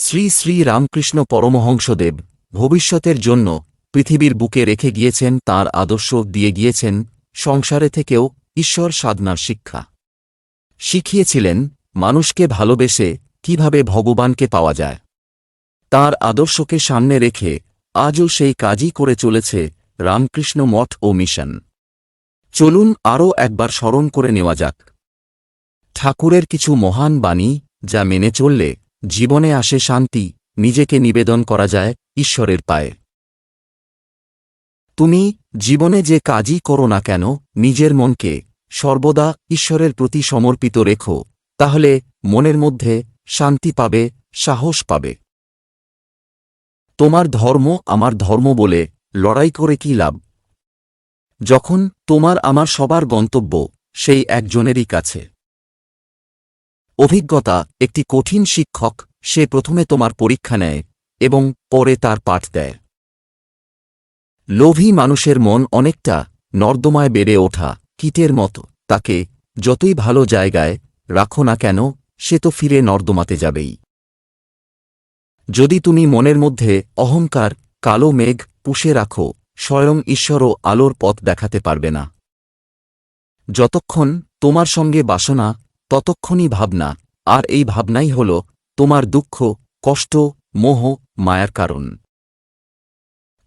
শ্রী শ্রী রামকৃষ্ণ পরমহংসদেব ভবিষ্যতের জন্য পৃথিবীর বুকে রেখে গিয়েছেন তার আদর্শ দিয়ে গিয়েছেন সংসারে থেকেও ঈশ্বর সাধনার শিক্ষা। শিখিয়েছিলেন, মানুষকে ভালোবেসে কীভাবে ভগবানকে পাওয়া যায়। তার আদর্শকে সামনে রেখে আজও সেই কাজই করে চলেছে রামকৃষ্ণ মঠ ও মিশন। চলুন আরও একবার স্মরণ করে নেওয়া যাক। ঠাকুরের কিছু মহান বাণী যা মেনে চললে জীবনে আসে শান্তি, নিজেকে নিবেদন করা যায় ঈশ্বরের পায়ে। তুমি জীবনে যে কাজই করো না কেন, নিজের মনকে সর্বদা ঈশ্বরের প্রতি সমর্পিত রেখো, তাহলে মনের মধ্যে শান্তি পাবে, সাহস পাবে। তোমার ধর্ম আমার ধর্ম বলে লড়াই করে কি লাভ? যখন তোমার আমার সবার গন্তব্য সেই একজনেরই কাছে। অভিজ্ঞতা, একটি কঠিন শিক্ষক, সে প্রথমে তোমার পরীক্ষা নেয়, এবং পরে তার পাঠ দেয়। লোভী মানুষের মন অনেকটা নর্দমায় বেড়ে ওঠা, কীটের মতো, তাকে যতই ভালো জায়গায় রাখো না কেন, সে তো ফিরে নর্দমাতে যাবেই। যদি তুমি মনের মধ্যে অহংকার, কালো মেঘ পুষে রাখো, স্বয়ং ঈশ্বরও আলোর পথ দেখাতে পারবে না। যতক্ষণ তোমার সঙ্গে বাসনা ততক্ষণই ভাবনা, আর এই ভাবনাই হল তোমার দুঃখ, কষ্ট, মোহ, মায়ার কারণ।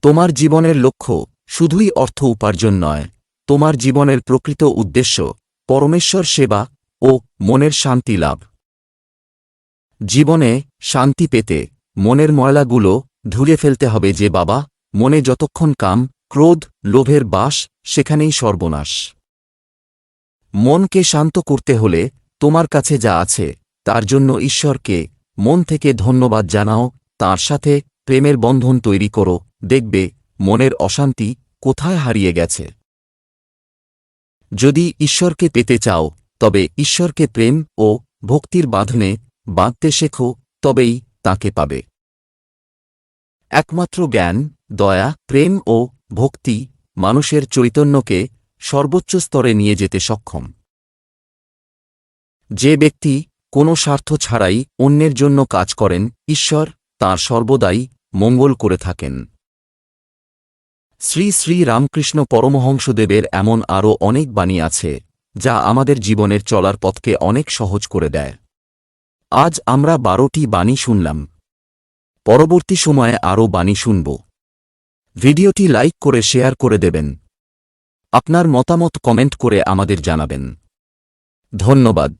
তোমার জীবনের লক্ষ্য শুধুই অর্থ উপার্জন নয়, তোমার জীবনের প্রকৃত উদ্দেশ্য পরমেশ্বর সেবা ও মনের শান্তি লাভ। জীবনে শান্তি পেতে মনের ময়লাগুলো ধুয়ে ফেলতে হবে যে বাবা, মনে যতক্ষণ কাম, ক্রোধ, লোভের বাস, সেখানেই সর্বনাশ। মনকে শান্ত করতে হলে তোমার কাছে যা আছে, তার জন্য ঈশ্বরকে মন থেকে ধন্যবাদ জানাও, তার সাথে প্রেমের বন্ধন তৈরি করো, দেখবে, মনের অশান্তি কোথায় হারিয়ে গেছে। যদি ঈশ্বরকে পেতে চাও, তবে ঈশ্বরকে প্রেম ও ভক্তির বাঁধনে বাঁধতে শেখো, তবেই তাকে পাবে। একমাত্র জ্ঞান, দয়া, প্রেম ও ভক্তি মানুষের চৈতন্যকে সর্বোচ্চ স্তরে নিয়ে যেতে সক্ষম। যে ব্যক্তি কোনো স্বার্থ ছাড়াই অন্যের জন্য কাজ করেন, ঈশ্বর তাঁর সর্বদাই মঙ্গল করে থাকেন। শ্রী শ্রী রামকৃষ্ণ পরমহংসদেবের এমন আরও অনেক বাণী আছে, যা আমাদের জীবনের চলার পথকে অনেক সহজ করে দেয়। আজ আমরা বারোটি বাণী শুনলাম। পরবর্তী সময়ে আরও বাণী শুনব। ভিডিওটি লাইক করে শেয়ার করে দেবেন। আপনার মতামত কমেন্ট করে আমাদের জানাবেন। ধন্যবাদ।